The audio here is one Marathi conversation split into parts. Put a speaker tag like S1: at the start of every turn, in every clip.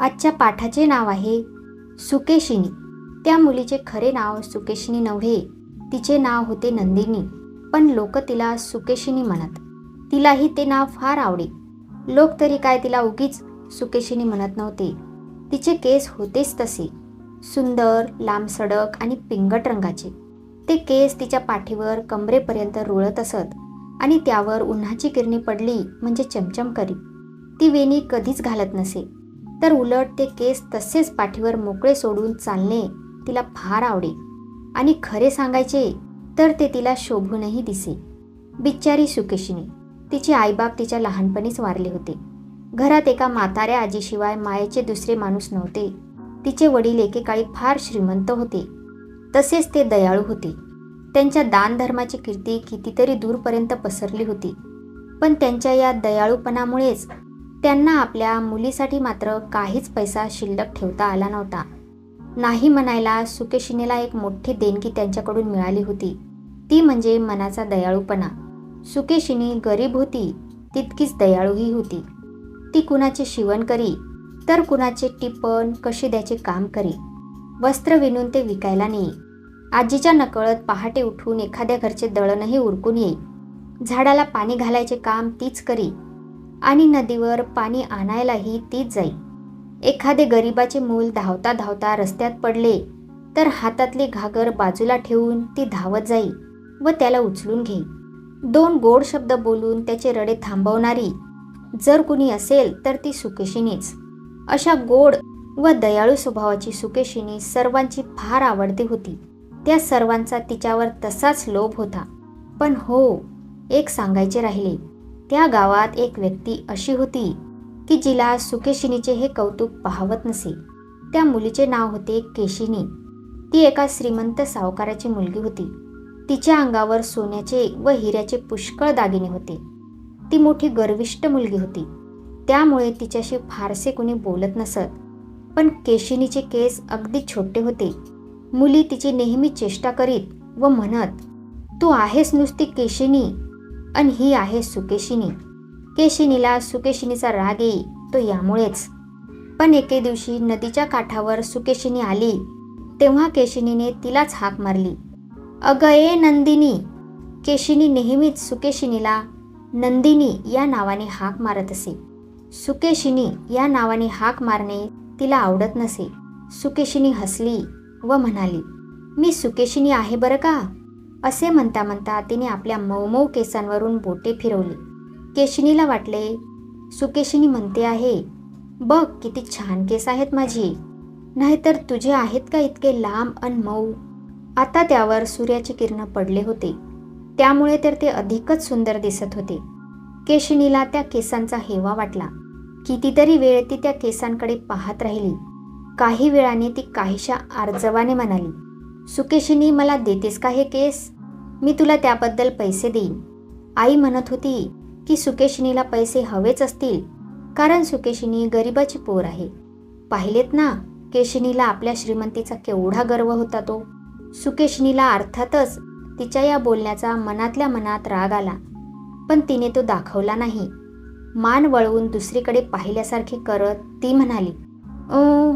S1: आजच्या पाठाचे नाव आहे सुकेशिनी. त्या मुलीचे खरे नाव सुकेशिनी नव्हे. तिचे नाव होते नंदिनी. पण लोक तिला सुकेशिनी म्हणत. तिलाही ते नाव फार आवडे. लोक तरी काय तिला उगीच सुकेशिनी म्हणत नव्हते. तिचे केस होतेच तसे. सुंदर लांबसडक आणि पिंगट रंगाचे. ते केस तिच्या पाठीवर कमरेपर्यंत रुळत असत आणि त्यावर उन्हाची किरणी पडली म्हणजे चमचम करी. ती वेणी कधीच घालत नसे. तर उलट ते केस तसेच पाठीवर मोकळे सोडून चालणे तिला फार आवडे. आणि खरे सांगायचे तर ते तिला शोभूनही दिसे. बिच्चारी सुकेशिनी तिचे आईबाप तिच्या लहानपणीच वारले होते. घरात एका म्हाताऱ्या आजीशिवाय मायेचे दुसरे माणूस नव्हते. तिचे वडील एकेकाळी फार श्रीमंत होते. तसेच ते दयाळू होते. त्यांच्या दानधर्माची कीर्ती कितीतरी दूरपर्यंत पसरली होती. पण त्यांच्या या दयाळूपणामुळेच त्यांना आपल्या मुलीसाठी मात्र काहीच पैसा शिल्लक ठेवता आला नव्हता. नाही म्हणायला सुकेशिनीला एक मोठी देणगी त्यांच्याकडून मिळाली होती. ती म्हणजे मनाचा दयाळूपणा. सुकेशिनी गरीब होती तितकीच दयाळूही होती. ती कुणाचे शिवण करी तर कुणाचे टिपण कशी द्याचे काम करी? वस्त्र विणून ते विकायला नेई. आजीच्या नकळत पहाटे उठून एखाद्या घरचे दळणही उरकून येई. झाडाला पाणी घालायचे काम तीच करी. आणि नदीवर पाणी आणायलाही तीच जाई. एखादे गरिबाचे मूल धावता धावता रस्त्यात पडले तर हातातली घागर बाजूला ठेवून ती धावत जाई व त्याला उचलून घेई. दोन गोड शब्द बोलून त्याचे रडे थांबवणारी जर कुणी असेल तर ती सुकेशिनीच. अशा गोड व दयाळू स्वभावाची सुकेशिनी सर्वांची फार आवडती होती. त्या सर्वांचा तिच्यावर तसाच लोभ होता. पण हो एक सांगायचे राहिले त्या गावात एक व्यक्ती अशी होती की जिला सुकेशिनीचे हे कौतुक पाहवत नसे. त्या मुलीचे नाव होते केशिनी. ती एका श्रीमंत सावकाराची मुलगी होती. तिच्या अंगावर सोन्याचे व हिऱ्याचे पुष्कळ दागिने होते. ती मोठी गर्विष्ट मुलगी होती. त्यामुळे तिच्याशी फारसे कुणी बोलत नसत. पण केशिनीचे केस अगदी छोटे होते. मुली तिची नेहमी चेष्टा करीत व म्हणत तू आहेस नुसती केशिनी. आणि ही आहे सुकेशिनी. केशिनीला सुकेशिनीचा राग येई तो यामुळेच. पण एके दिवशी नदीच्या काठावर सुकेशिनी आली तेव्हा केशिनीने तिलाच हाक मारली. अगं ए नंदिनी! केशिनी नेहमीच सुकेशिनीला नंदिनी या नावाने हाक मारत असे. सुकेशिनी या नावाने हाक मारणे तिला आवडत नसे. सुकेशिनी हसली व म्हणाली मी सुकेशिनी आहे बरं का? असे म्हणता म्हणता तिने आपल्या मऊ केसांवरून बोटे फिरवली. केशिनीला वाटले सुकेशिनी म्हणते आहे बघ किती छान केस आहेत माझी. नाहीतर तुझे आहेत का इतके लांब अन मऊ? आता त्यावर सूर्याची किरण पडले होते. त्यामुळे तर ते अधिकच सुंदर दिसत होते. केशिनीला त्या केसांचा हेवा वाटला. कितीतरी वेळ ती त्या केसांकडे पाहत राहिली. काही वेळाने ती काहीशा आर्जवाने म्हणाली सुकेशिनी मला देतेस का हे केस? मी तुला त्याबद्दल पैसे देईन. आई म्हणत होती की सुकेशिनीला पैसे हवेच असतील कारण सुकेशिनी गरिबाची पोर आहे. पाहिलेत ना केशिनीला आपल्या श्रीमंतीचा केवढा गर्व होता तो. सुकेशिनीला अर्थातच तिच्या या बोलण्याचा मनातल्या मनात राग आला पण तिने तो दाखवला नाही. मान वळवून दुसरीकडे पाहिल्यासारखे करत ती म्हणाली ओ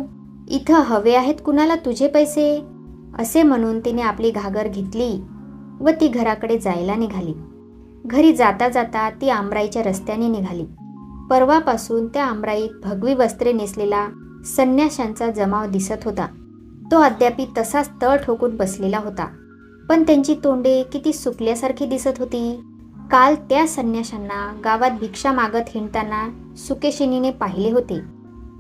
S1: इथं हवे आहेत कुणाला तुझे पैसे? असे म्हणून तिने आपली घागर घेतली व ती घराकडे जायला निघाली. घरी जाता जाता ती आमराईच्या रस्त्याने निघाली. परवापासून त्या आमराईत भगवी वस्त्रे नेसलेला संन्याशांचा जमाव दिसत होता. तो अद्यापी तसाच तळ ठोकून बसलेला होता. पण त्यांची तोंडे किती सुकल्यासारखी दिसत होती. काल त्या संन्याशांना गावात भिक्षा मागत हिंडताना सुकेशिनीने पाहिले होते.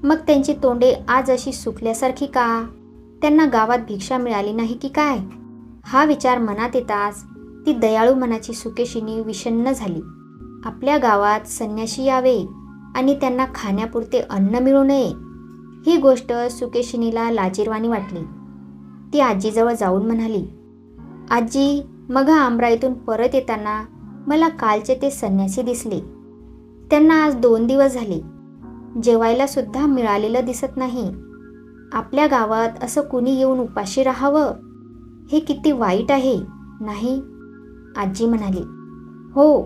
S1: मग त्यांची तोंडे आज अशी सुकल्यासारखी का? त्यांना गावात भिक्षा मिळाली नाही की काय? हा विचार मनात येताच ती दयाळू मनाची सुकेशिनी विषण्ण झाली. आपल्या गावात संन्याशी यावे आणि त्यांना खाण्यापुरते अन्न मिळू नये ही गोष्ट सुकेशिनीला लाजीरवाणी वाटली. ती आजीजवळ जाऊन म्हणाली आजी मग आमराईतून परत येताना मला कालचे ते संन्यासी दिसले. त्यांना आज दोन दिवस झाले. जेवायला सुद्धा मिळालेलं दिसत नाही. आपल्या गावात असं कुणी येऊन उपाशी राहावं? हे किती वाईट आहे नाही? आजी म्हणाली हो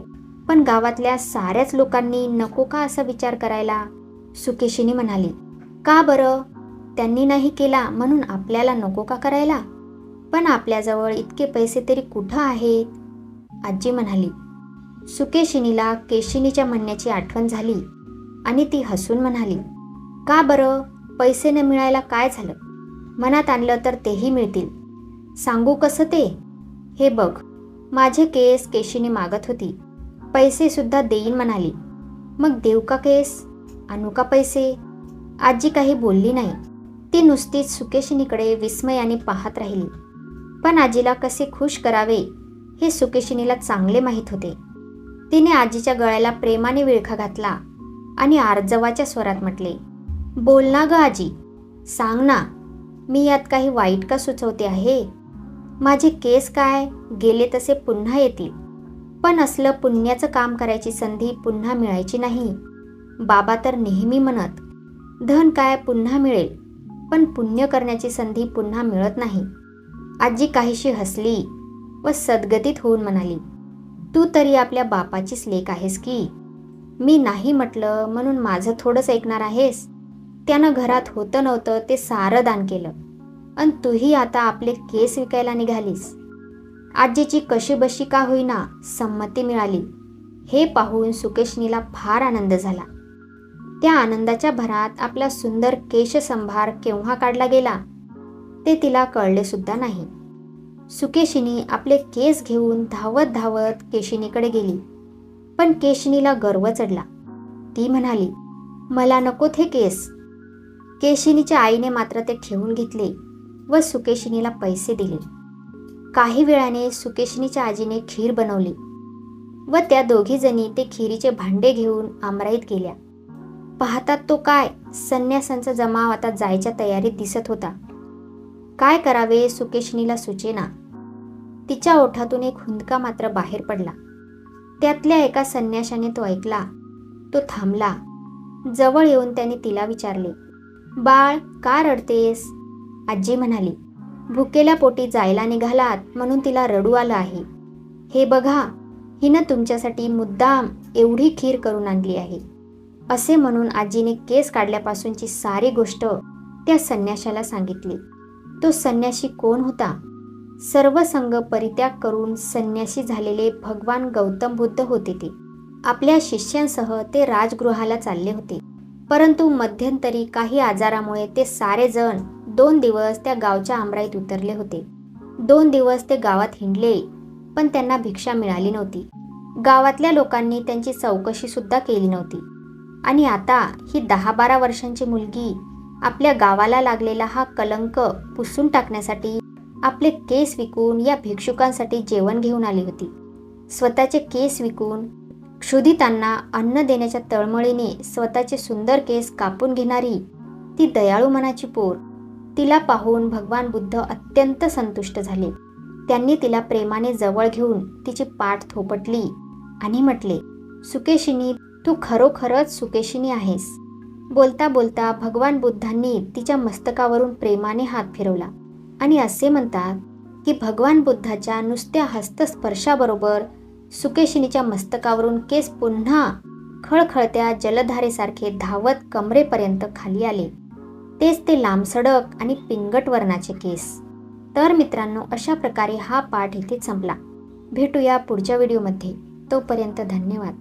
S1: पण गावातल्या साऱ्याच लोकांनी नको का असा विचार करायला? सुकेशिनी म्हणाली का बरं? त्यांनी नाही केला म्हणून आपल्याला नको का करायला? पण आपल्याजवळ इतके पैसे तरी कुठं आहेत? आजी म्हणाली सुकेशिनीला केशिनीच्या म्हणण्याची आठवण झाली आणि ती हसून म्हणाली का बरं? पैसे न मिळायला काय झालं? मनात आणलं तर तेही मिळतील. सांगू कसं ते? हे बघ माझे केस केशीने मागत होती. पैसेसुद्धा देईन म्हणाली. मग देऊ का केस? आणू का पैसे? आजी काही बोलली नाही. ती नुसतीच सुकेशिनीकडे विस्मयाने पाहत राहिली. पण आजीला कसे खुश करावे हे सुकेशिनीला चांगले माहीत होते. तिने आजीच्या गळ्याला प्रेमाने विळखा घातला आणि आर्जवाच्या स्वरात म्हटले बोल ना ग आजी. सांग ना मी यात काही वाईट का सुचवते आहे? माझे केस काय? गेले तसे पुन्हा येतील. पण असलं पुण्याचं काम करायची संधी पुन्हा मिळायची नाही. बाबा तर नेहमी म्हणत धन काय पुन्हा मिळेल पण पुण्य करण्याची संधी पुन्हा मिळत नाही. आजी काहीशी हसली व सद्गतीत होऊन म्हणाली तू तरी आपल्या बापाचीच लेख आहेस की? मी नाही म्हटलं म्हणून माझं थोडंच ऐकणार आहेस? त्यानं घरात होतं नव्हतं ते सारं दान केलं. अन तूही आता आपले केस विकायला निघालीस. आजीची कशी बशी का होईना संमती मिळाली. हे पाहून सुकेशनीला फार आनंद झाला. त्या आनंदाच्या भरात आपला सुंदर केशसंभार केव्हा काढला गेला? ते तिला कळले सुद्धा नाही. सुकेशिनी आपले केस घेऊन धावत धावत केशिनीकडे गेली. पण केशिनीला गर्व चढला. ती म्हणाली मला नको हे केस. केशिनीच्या आईने मात्र ते ठेवून घेतले व सुकेशिनीला पैसे दिले. काही वेळाने सुकेशिनीच्या आजीने खीर बनवली व त्या दोघीजणी ते खिरीचे भांडे घेऊन आमराईत गेल्या. पाहतात तो काय? संन्यासांचा जमाव आता जायच्या तयारीत दिसत होता. काय करावे सुकेशिनीला सुचेना. तिच्या ओठातून एक हुंदका मात्र बाहेर पडला. त्यातल्या एका संन्याशाने तो ऐकला. तो थांबला. जवळ येऊन त्याने तिला विचारले बाळ का रडतेस? आजी म्हणाली भुकेल्या पोटी जायला निघालात म्हणून तिला रडू आलं आहे. हे बघा हिनं तुमच्यासाठी मुद्दाम एवढी खीर करून आणली आहे. असे म्हणून आजीने केस काढल्यापासूनची सारी गोष्ट त्या संन्याशाला सांगितली. तो संन्याशी कोण होता? सर्व संघ परित्याग करून संन्यासी झालेले भगवान गौतम बुद्ध होते ते. आपल्या शिष्यांसह ते राजगृहाला चालले होते. परंतु मध्यंतरी काही आजारामुळे ते सारेजण दोन दिवस त्या गावच्या आमराईत उतरले होते. दोन दिवस ते गावात हिंडले पण त्यांना भिक्षा मिळाली नव्हती. गावातल्या लोकांनी त्यांची चौकशी सुद्धा केली नव्हती. आणि आता ही दहा बारा वर्षांची मुलगी आपल्या गावाला लागलेला हा कलंक पुसून टाकण्यासाठी आपले केस विकून या भिक्षुकांसाठी जेवण घेऊन आली होती. स्वतःचे केस विकून क्षुधितांना अन्न देण्याच्या तळमळीने स्वतःचे सुंदर केस कापून घेणारी ती दयाळू मनाची पोर. तिला पाहून भगवान बुद्ध अत्यंत संतुष्ट झाले. त्यांनी तिला प्रेमाने जवळ घेऊन तिची पाठ थोपटली आणि म्हटले सुकेशिनी तू खरोखरच सुकेशिनी आहेस. बोलता बोलता भगवान बुद्धांनी तिच्या मस्तकावरून प्रेमाने हात फिरवला आणि असे म्हणतात की भगवान बुद्धाच्या नुसत्या हस्तस्पर्शाबरोबर सुकेशिनीच्या मस्तकावरून केस पुन्हा खळखळत्या जलधारेसारखे धावत कमरेपर्यंत खाली आले. तेच ते लांबसडक आणि पिंगट वर्णाचे केस. तर मित्रांनो अशा प्रकारे हा पाठ इथे संपला. भेटूया पुढच्या व्हिडिओमध्ये. तोपर्यंत धन्यवाद.